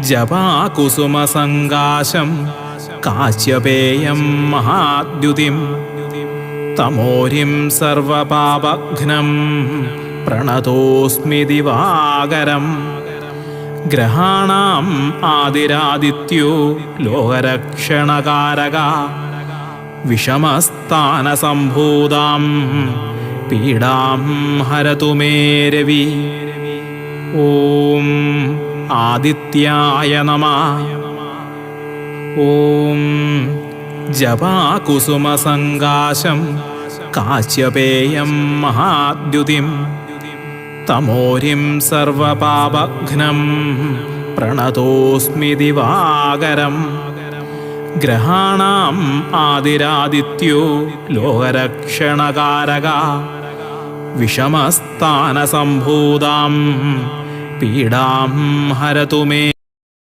ജപാകുസുമസങ്കാശം കാശ്യപേയം മഹാദ്യുതിം തമോരിം സർവപാപഘ്നം പ്രണതോസ്മി ദിവാകരം ഗ്രഹാണാം ആദിരാദിത്യോ ലോകരക്ഷണകാരക വിഷമസ്ഥാനസംഭൂതാം പീഡാം ഹരതു may Ravi. ഓം ആദിത്യായ നമ. ഓം ജപാകുസുമസങ്കാശം കാശ്യപേയം മഹാദ്യുതിം തമോരിം സർവപാപഘ്നം പ്രണതോസ്മി ദിവാകരം ഗ്രഹാണാം ആദിരാദിത്യോ ലോകരക്ഷണകാരക. വിഷമസ്ഥാനസംഭൂതാം പീഡാം ഹരതു may